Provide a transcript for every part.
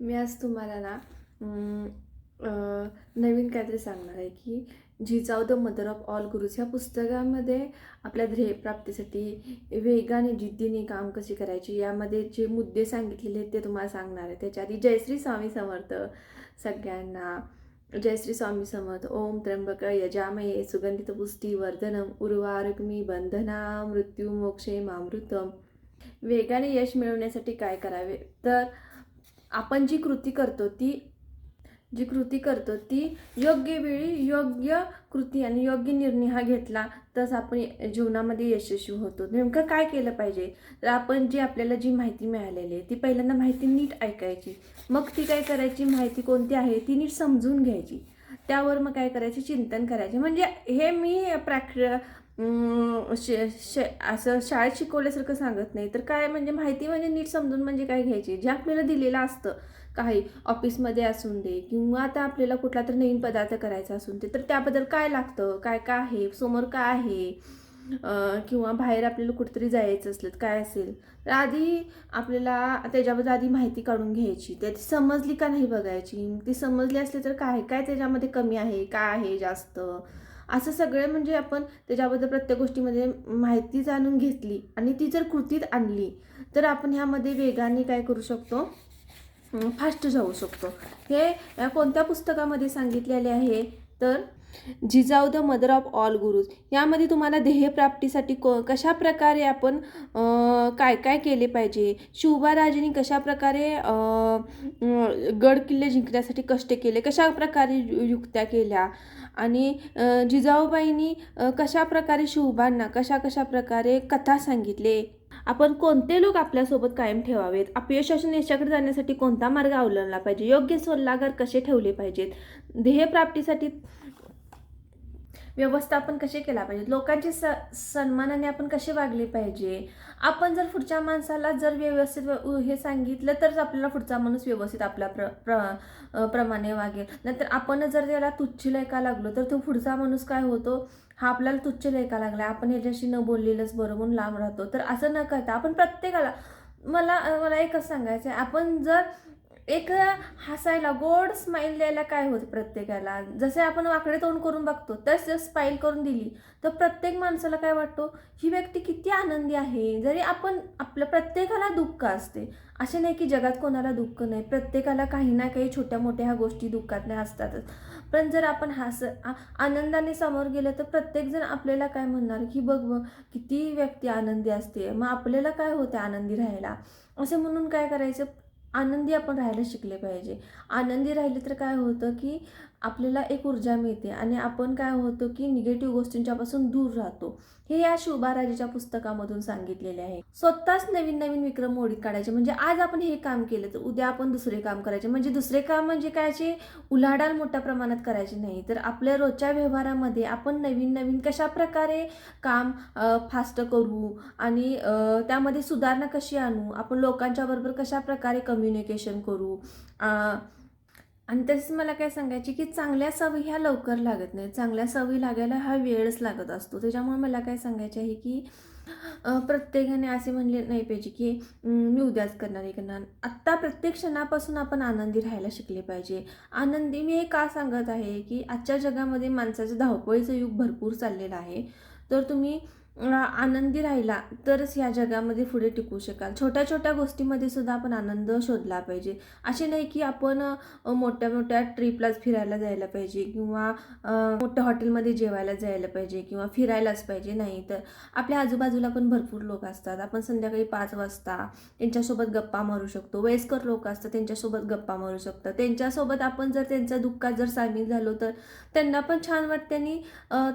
मी आज तुम्हाला ना नवीन काहीतरी सांगणार आहे की Jijau the mother of all gurus ह्या पुस्तकामध्ये आपल्या ध्येयप्राप्तीसाठी वेगाने जिद्दीने काम कशी करायची यामध्ये जे मुद्दे सांगितलेले आहेत ते तुम्हाला सांगणार आहे. त्याच्या आधी जयश्री स्वामी समर्थ सगळ्यांना. जयश्री स्वामी समर्थ ओम त्र्यंबक यजामये सुगंधित पुष्टी वर्धनम उर्वारुक्मी बंधना मृत्यू मोक्षे मामृतम. वेगाने यश मिळवण्यासाठी काय करावे? तर आपण जी कृती करतो ती जी कृती करतो ती योग्य वेळी योग्य कृती आणि योग्य निर्णय हा घेतला तरच आपण जीवनामध्ये यशस्वी होतो. नेमकं काय केलं पाहिजे? तर आपण जी आपल्याला जी माहिती मिळालेली आहे ती पहिल्यांदा माहिती नीट ऐकायची. मग ती काय करायची? माहिती कोणती आहे? ती नीट समजून घ्यायची. त्यावर मग काय करायचे? चिंतन करायचे. म्हणजे हे मी प्रॅक्ट शे श असं शाळेत शिकवल्यासारखं सांगत नाही. तर काय म्हणजे माहिती म्हणजे नीट समजून म्हणजे काय घ्यायची? जे आपल्याला दिलेलं असतं काही ऑफिसमध्ये असून दे किंवा आता आपल्याला कुठला तर नवीन पदार्थ करायचा असून दे तर त्याबद्दल काय लागतं? काय काय आहे? समोर काय आहे? किंवा बाहेर आपल्याला कुठेतरी जायचं असलं काय असेल? तर आधी आपल्याला त्याच्याबद्दल आधी माहिती काढून घ्यायची. त्याची समजली का नाही बघायची? ती समजली असली तर काय काय त्याच्यामध्ये कमी आहे काय आहे जास्त? असं सगळं म्हणजे आपण त्याच्याबद्दल प्रत्येक गोष्टीमध्ये माहिती जाणून घेतली आणि ती जर कृतीत आणली तर आपण ह्यामध्ये वेगाने काय करू शकतो? फास्ट जाऊ शकतो. हे कोणत्या पुस्तकामध्ये सांगितलेले आहे? तर Jijau the mother of all gurus. यामध्ये तुम्हाला ध्येयप्राप्तीसाठी को कशा प्रकारे आपण काय काय केले पाहिजे? शिवबाराजांनी कशा प्रकारे गड किल्ले जिंकण्यासाठी कष्ट केले? कशा प्रकारे यु- युक्त्या केल्या? आणि जिजाऊबाईंनी कशाप्रकारे कशा प्रकारे शिवबांना कशा कशा प्रकारे कथा सांगितले? आपण कोणते लोक आपल्यासोबत कायम ठेवावेत? अपयशाच्या यशाकडे जाण्यासाठी कोणता मार्ग अवलंबला पाहिजे? योग्य सल्लागार कसे ठेवले पाहिजेत? ध्येयप्राप्तीसाठी व्यवस्थापन कसे केला पाहिजे? लोकांचे स सन्मानाने आपण कसे वागले पाहिजे? आपण जर पुढच्या माणसाला जर व्यवस्थित हे सांगितलं तरच आपल्याला पुढचा माणूस व्यवस्थित आपल्या प्र प्र प्रमाणे वागेल. नंतर आपण जर त्याला तुच्छ लेखा लागलो तर तो पुढचा माणूस काय होतो? हा आपल्याला तुच्छ लेखा लागला. आपण ह्याच्याशी न बोललेलंच बरं म्हणून लांब राहतो. तर असं न करता आपण प्रत्येकाला मला मला एकच सांगायचं आहे आपण जर एक हसायला गोड स्माईल द्यायला काय होतं प्रत्येकाला? जसे आपण वाकडे तोंड करून बघतो तस जर स्माईल करून दिली तर प्रत्येक माणसाला काय वाटतो? ही व्यक्ती किती आनंदी आहे. जरी आपण आपल्या प्रत्येकाला दुःख असते असे नाही की जगात कोणाला दुःख नाही. प्रत्येकाला काही ना काही छोट्या मोठ्या ह्या गोष्टी दुःखात नाही असतातच. पण जर आपण हस आ- आनंदाने समोर गेलं तर प्रत्येकजण आपल्याला काय म्हणणार? की बघ बघ किती व्यक्ती आनंदी असते. मग आपल्याला काय होते आनंदी राहायला? असं म्हणून काय करायचं? आनंदी आपण राहायला शिकले पाहिजे. आनंदी राहिले तर काय होतं की आपल्याला एक ऊर्जा मिळते आणि आपण काय होतो की निगेटिव्ह गोष्टींच्यापासून दूर राहतो. हे या शिवबाराजीच्या पुस्तकामधून सांगितलेले आहे. स्वतःच नवीन नवीन विक्रम मोडीत काढायचे. म्हणजे आज आपण हे काम केलं तर उद्या आपण दुसरे काम करायचे. म्हणजे दुसरे काम म्हणजे काय? उलाढाल मोठ्या प्रमाणात करायचे नाही. तर आपल्या रोजच्या व्यवहारामध्ये आपण नवीन नवीन कशा प्रकारे काम फास्ट करू आणि त्यामध्ये सुधारणा कशी आणू? आपण लोकांच्या बरोबर कशा प्रकारे कम्युनिकेशन करू? आणि तसंच मला काय सांगायचे की चांगल्या सवयी ह्या लवकर लागत नाही चांगल्या सवयी लागायला हा वेळच लागत असतो. त्याच्यामुळे मला काय सांगायचे आहे की प्रत्येकाने असे म्हणले नाही पाहिजे की मी उद्याच करणार हे करणार. आत्ता प्रत्येक क्षणापासून आपण आनंदी राहायला शिकले पाहिजे. आनंदी मी हे का सांगत आहे की आजच्या जगामध्ये माणसाचं धावपळीचं युग भरपूर चाललेलं आहे. तर तुम्ही आनंदी राहिला तरच या जगामध्ये पुढे टिकू शकाल. छोट्या छोट्या गोष्टीमध्ये सुद्धा आपण आनंद शोधला पाहिजे. असे नाही की आपण मोठ्या मोठ्या ट्रिपलाच फिरायला जायला पाहिजे किंवा मोठ्या हॉटेलमध्ये जेवायला जायला पाहिजे किंवा फिरायलाच पाहिजे नाही तर. आपल्या आजूबाजूला पण भरपूर लोक असतात. आपण संध्याकाळी पाच वाजता त्यांच्यासोबत गप्पा मारू शकतो. वयस्कर लोक असतात त्यांच्यासोबत गप्पा मारू शकतो त्यांच्यासोबत आपण जर त्यांच्या दुःखात जर सामील झालो तर त्यांना पण छान वाटते आणि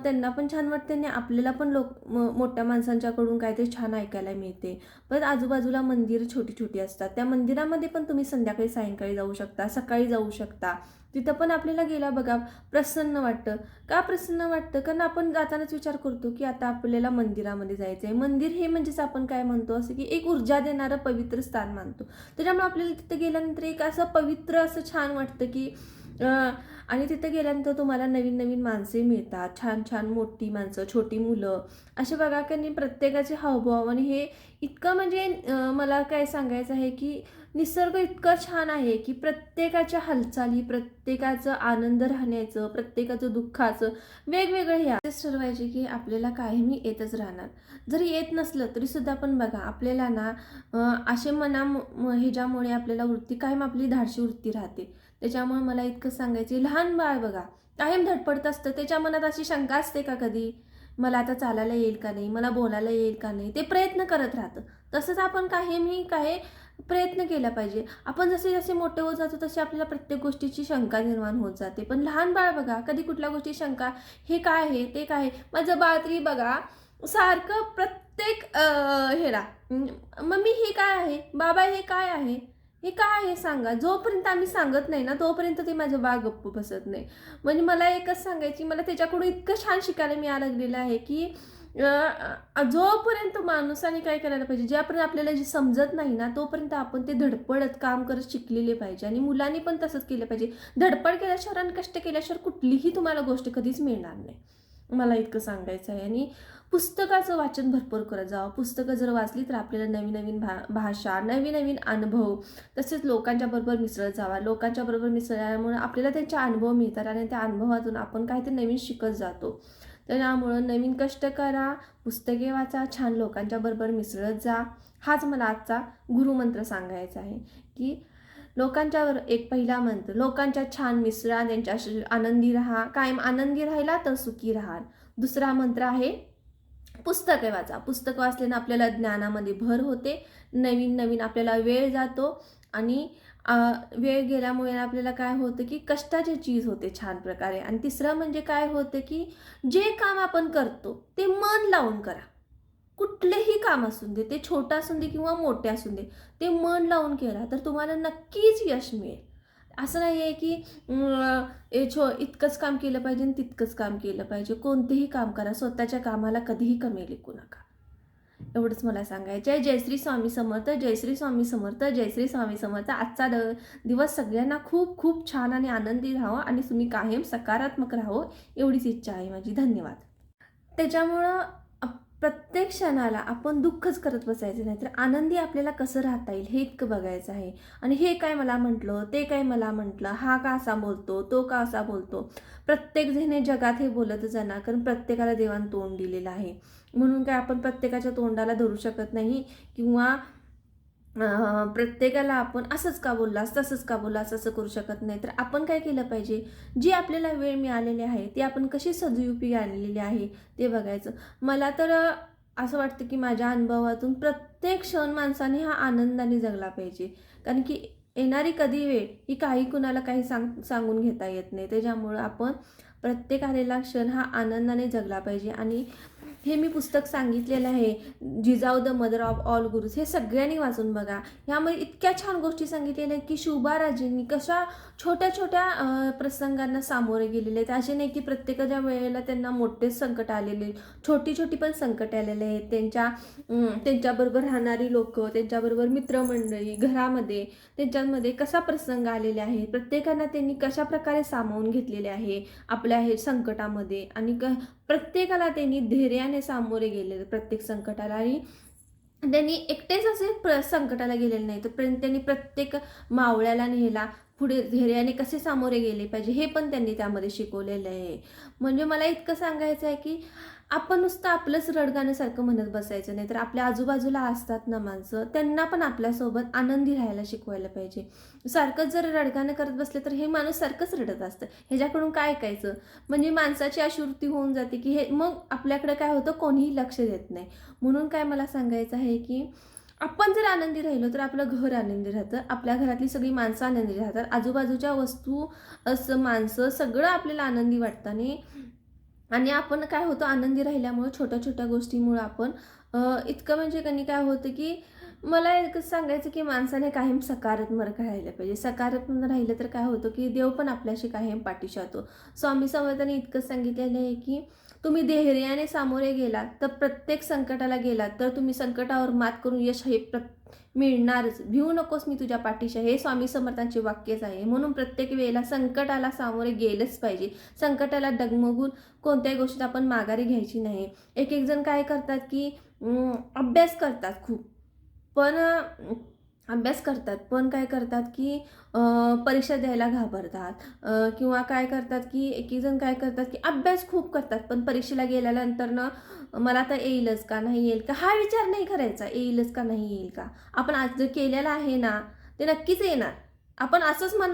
त्यांना पण छान वाटते आणि आपल्याला पण लोक मोठ्या माणसांच्याकडून काहीतरी छान ऐकायला मिळते. परत आजूबाजूला मंदिरं छोटी छोटी असतात. त्या मंदिरामध्ये पण तुम्ही संध्याकाळी सायंकाळी जाऊ शकता सकाळी जाऊ शकता. तिथं पण आपल्याला गेला बघा प्रसन्न वाटतं. का प्रसन्न वाटतं? कारण आपण जातानाच विचार करतो की आता आपल्याला मंदिरामध्ये जायचं आहे मंदिर हे म्हणजेच आपण काय म्हणतो? असं की एक ऊर्जा देणारं पवित्र स्थान मानतो. त्याच्यामुळे आपल्याला तिथं गेल्यानंतर एक असं पवित्र असं छान वाटतं की आणि तिथे गेल्यानंतर तुम्हाला नवीन नवीन माणसे मिळतात. छान छान मोठी माणसं छोटी मुलं. असे बघा की प्रत्येकाचे हावभाव आणि हे इतकं म्हणजे मला काय सांगायचं आहे की निसर्ग इतकं छान आहे की प्रत्येकाच्या हालचाली प्रत्येकाचं आनंद राहण्याचं प्रत्येकाचं दुःखाचं वेगवेगळं हे असेच ठरवायचे की आपल्याला कायमी येतच राहणार. जरी येत नसलं तरीसुद्धा पण बघा आपल्याला ना असे मना ह्याच्यामुळे आपल्याला वृत्ती कायम आपली धाडशी वृत्ती राहते. त्याच्यामुळे मला इतकं सांगायचे लहान बाळ बघा कायम धडपडत असतं त्याच्या मनात अशी शंका असते का कधी? मला आता चालायला येईल का नाही? मला बोलायला येईल का नाही? ते प्रयत्न करत राहतं. तसंच आपण काही मी काही प्रयत्न केला पाहिजे. आपण जसे जसे मोठे होत जातो तसे आपल्याला प्रत्येक गोष्टीची शंका निर्माण होत जाते. पण लहान बाळ बघा कधी कुठल्या गोष्टी शंका हे काय आहे ते काय आहे? माझं बाळ तरी बघा सारखं प्रत्येक अं, हेला मम्मी हे काय आहे? बाबा हे काय आहे? हे काय आहे सांगा. जोपर्यंत आम्ही सांगत नाही ना तोपर्यंत ते माझं बाळ गप्प बसत नाही. म्हणजे मला एकच सांगायची मला त्याच्याकडून इतकं छान शिकायला मिळालं लागलेलं आहे की जोपर्यंत माणसाने काय करायला पाहिजे ज्यापर्यंत आपल्याला जे समजत नाही ना तोपर्यंत आपण ते धडपडत काम करत शिकलेले पाहिजे. आणि मुलांनी पण तसंच केलं पाहिजे. धडपड केल्याशिवाय आणि कष्ट केल्याशिवाय कुठलीही तुम्हाला गोष्ट कधीच मिळणार नाही. मला इतकं सांगायचं आहे. आणि पुस्तकाचं वाचन भरपूर करत जावं. पुस्तकं जर वाचली तर आपल्याला नवीन नवीन भा भाषा नवीन नवीन अनुभव तसेच लोकांच्या बरोबर मिसळत जावा. लोकांच्या बरोबर मिसळल्यामुळे आपल्याला त्यांचे अनुभव मिळतात आणि त्या अनुभवातून आपण काहीतरी नवीन शिकत जातो. त्यामुळं नवीन कष्ट करा पुस्तके वाचा छान लोकांच्या बरोबर मिसळत जा. हाच मला आजचा गुरुमंत्र सांगायचा आहे की लोकांच्यावर एक पहिला मंत्र लोकांच्या छान मिसळा त्यांच्याशी आनंदी राहा. कायम आनंदी राहिला तर सुखी राहाल. दुसरा मंत्र आहे पुस्तके वाचा. पुस्तक वाचल्यानं आपल्याला ज्ञानामध्ये भर होते. नवीन नवीन आपल्याला वेळ जातो आणि वेळ गेल्यामुळे आपल्याला काय होतं की कष्टाची चीज होते छान प्रकारे. आणि तिसरं म्हणजे काय होतं की जे काम आपण करतो ते मन लावून करा. कुठलेही काम असून दे ते छोटं असून दे किंवा मोठे असून दे ते मन लावून केला तर तुम्हाला नक्कीच यश मिळेल. असं नाही आहे की छो इतकंच काम केलं पाहिजे आणि तितकंच काम केलं पाहिजे. कोणतेही काम करा स्वतःच्या कामाला कधीही कमी लेखू नका. एवढंच मला सांगायचं आहे. जयश्री स्वामी समर्थ जयश्री स्वामी समर्थ जयश्री स्वामी समर्थ. आजचा द दिवस सगळ्यांना खूप खूप छान आणि आनंदी राहावं आणि तुम्ही कायम सकारात्मक राहावं एवढीच इच्छा आहे माझी. धन्यवाद. त्याच्यामुळं प्रत्येक क्षणाला आपण दुःखच करत बसायचं नाही. तर आनंदी आपल्याला कसं राहता येईल हे इतकं बघायचं आहे. आणि हे काय मला म्हटलं ते काय मला म्हटलं हा का असा बोलतो तो का असा बोलतो? प्रत्येकजण जगात हे बोलत जाणार कारण प्रत्येकाला देवान तोंड दिलेलं आहे. म्हणून काय आपण प्रत्येकाच्या तोंडाला धरू शकत नाही? किंवा प्रत्येकाला आपण असंच का बोललास तसंच का बोललास असं करू शकत नाही? तर आपण काय केलं पाहिजे? जी आपल्याला वेळ मिळालेली आहे ती आपण कशी सदुपयोगी आणलेली आहे ते बघायचं. मला तर असं वाटतं की माझ्या अनुभवातून प्रत्येक क्षण माणसाने हा आनंदाने जगला पाहिजे. कारण की येणारी कधी वेळ ही काही कुणाला काही सांग सांगून घेता येत नाही. त्याच्यामुळं आपण प्रत्येक आलेला क्षण हा आनंदाने जगला पाहिजे आणि हे मी पुस्तक सांगितलेलं आहे. Jijau the mother of all gurus हे सगळ्यांनी वाचून बघा. ह्यामध्ये इतक्या छान गोष्टी सांगितलेल्या आहेत की शुभाराजेंनी कशा छोट्या छोट्या प्रसंगांना सामोरे गेलेले आहेत. असे नाही की प्रत्येकाच्या वेळेला त्यांना मोठेच संकट आलेले छोटी छोटी पण संकट आलेले आहेत. त्यांच्या त्यांच्याबरोबर राहणारी लोक त्यांच्याबरोबर मित्रमंडळी घरामध्ये त्यांच्यामध्ये कसा प्रसंग आलेले आहे? प्रत्येकांना त्यांनी कशा प्रकारे सामावून घेतलेले आहे आपल्या हे संकटामध्ये? आणि क प्रत्येकाला त्यांनी धैर्याने सामोरे गेले प्रत्येक संकटाला. आणि त्यांनी एकटेच असे प्र संकटाला गेलेले नाही तर त्यांनी प्रत्येक मावळ्याला नेला. पुढे धैर्याने कसे सामोरे गेले पाहिजे हे पण त्यांनी त्यामध्ये शिकवलेलं आहे. म्हणजे मला इतकं सांगायचं आहे की आपण नुसतं आपलंच रडगाण्यासारखं म्हणत बसायचं नाही तर आपल्या आजूबाजूला असतात ना माणसं त्यांना पण आपल्यासोबत आनंदी राहायला शिकवायला पाहिजे. सारखंच जर रडगाणं करत बसले तर हे माणूस सारखंच रडत असतं. ह्याच्याकडून काय ऐकायचं? म्हणजे माणसाची अशी होऊन जाते की हे मग आपल्याकडे काय होतं? कोणीही लक्ष देत नाही. म्हणून काय मला सांगायचं आहे की आपण जर आनंदी राहिलो तर आपलं घर आनंदी राहतं आपल्या घरातली सगळी माणसं आनंदी राहतात. आजूबाजूच्या वस्तू असं माणसं सगळं आपल्याला आनंदी वाटताने आणि आपण काय होतं आनंदी राहिल्यामुळं छोट्या छोट्या गोष्टीमुळं आपण इतकं म्हणजे कधी काय होतं की मला एकच सांगायचं की माणसाने कायम सकारात्मक राहिलं पाहिजे. सकारात्मक राहिलं तर काय होतं की देव पण आपल्याशी कायम पाठीशी स्वामी समर्थाने इतकं सांगितलेलं आहे की तुम्ही धैर्याने सामोरे गेलात तर प्रत्येक संकटाला गेलात तर तुम्ही संकटावर मात करून यश हे प्र मिळणारच. भिवू नकोस मी तुझ्या पाठीशी हे स्वामी समर्थांचे वाक्यच आहे. म्हणून प्रत्येक वेळेला संकटाला सामोरे गेलंच पाहिजे. संकटाला डगमगून कोणत्याही गोष्टीत आपण माघारी घ्यायची नाही. एक एक जण काय करतात की अभ्यास करतात खूप. पण अभ्यास करतात पण काय करतात की परीक्षा द्यायला घाबरतात. किंवा काय करतात की एकीजण काय करतात की अभ्यास खूप करतात पण परीक्षेला गेल्यानंतर ना मला आता येईलच का? नाही येईल का? हा विचार नाही करायचा येईलच का? नाही येईल का? आपण आज जे केलेलं आहे ना ते नक्कीच येणार. आपण असंच म्हणणार